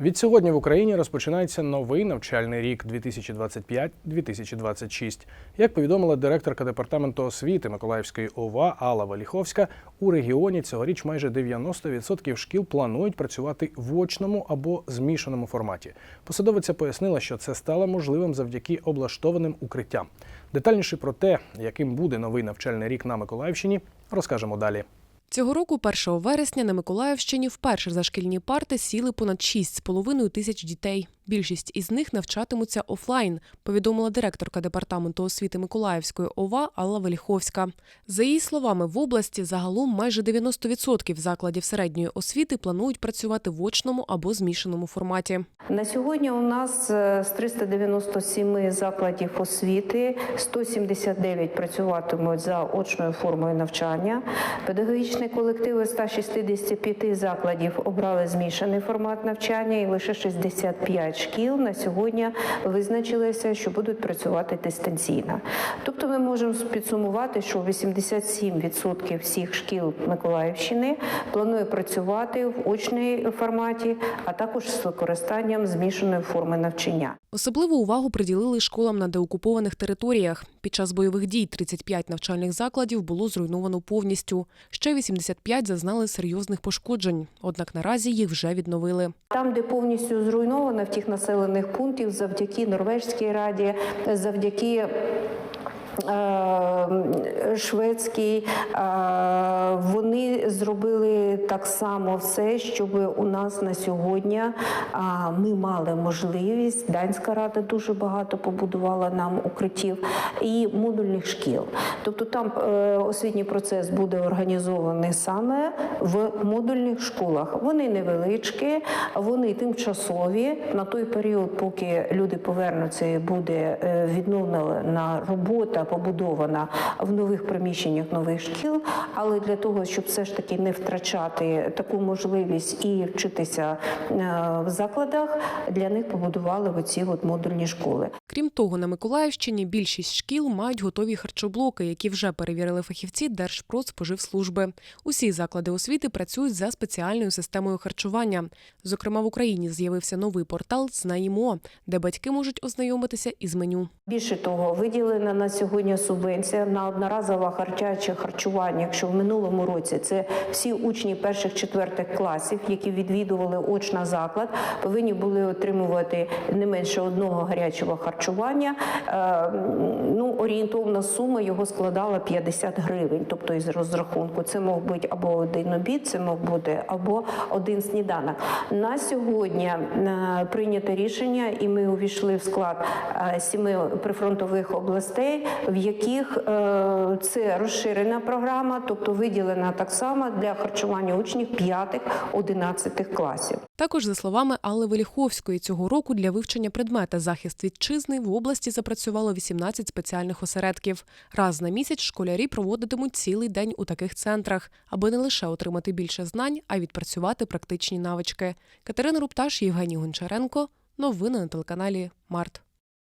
Відсьогодні в Україні розпочинається новий навчальний рік 2025-2026. Як повідомила директорка департаменту освіти Миколаївської ОВА Алла Валіховська, у регіоні цьогоріч майже 90% шкіл планують працювати в очному або змішаному форматі. Посадовиця пояснила, що це стало можливим завдяки облаштованим укриттям. Детальніше про те, яким буде новий навчальний рік на Миколаївщині, розкажемо далі. Цього року, 1 вересня, на Миколаївщині вперше за шкільні парти сіли понад 6,5 тисяч дітей. Більшість із них навчатимуться офлайн, повідомила директорка департаменту освіти Миколаївської ОВА Алла Веліховська. За її словами, в області загалом майже 90% закладів середньої освіти планують працювати в очному або змішаному форматі. На сьогодні у нас е, з 397 закладів освіти 179 працюватимуть за очною формою навчання. Педагогічні колективи 165 закладів обрали змішаний формат навчання, і лише 65 шкіл на сьогодні визначилися, що будуть працювати дистанційно. Тобто, ми можемо підсумувати, що 87% всіх шкіл Миколаївщини планує працювати в очній форматі, а також з використанням змішаної форми навчання. Особливу увагу приділили школам на деокупованих територіях. Під час бойових дій 35 навчальних закладів було зруйновано повністю. Ще 85 зазнали серйозних пошкоджень. Однак наразі їх вже відновили. Там, де повністю зруйновано в тих населених пунктів, завдяки Норвежській раді, завдяки. Е, Шведський, е, вони зробили так само все, щоб у нас на сьогодні ми мали можливість. Данська рада дуже багато побудувала нам укриттів і модульних шкіл. Тобто там е, освітній процес буде організований саме в модульних школах. Вони невеличкі, вони тимчасові на той період, поки люди повернуться буде відновлена робота, побудована в нових приміщеннях нових шкіл. Але для того, щоб все ж таки не втрачати таку можливість і вчитися е, в закладах, для них побудували оці от модульні школи. Крім того, на Миколаївщині більшість шкіл мають готові харчоблоки, які вже перевірили фахівці Держпродспоживслужби. Усі заклади освіти працюють за спеціальною системою харчування. Зокрема, в Україні з'явився новий портал «Знаємо», де батьки можуть ознайомитися із меню. Більше того, виділена на сьогодні субвенція на одноразове харчаче харчування. Якщо в минулому році це всі учні перших четвертих класів, які відвідували очна заклад, повинні були отримувати не менше одного гарячого харчування. Е, Ну, орієнтовна сума його складала 50 гривень, тобто із розрахунку. Це мог бути або один обід, це мог бути або один сніданок. На сьогодні е, прийнято рішення, і ми увійшли в склад е, сіми прифронтових областей, в яких е, це розширена програма, тобто виділена так само для харчування учнів 5-11 класів. Також, за словами Алли Веліховської, цього року для вивчення предмета захист вітчизни в області запрацювало 18 спеціальних осередків. Раз на місяць школярі проводитимуть цілий день у таких центрах, аби не лише отримати більше знань, а й відпрацювати практичні навички. Катерина Рупташ, Євгеній Гончаренко. Новини на телеканалі Март.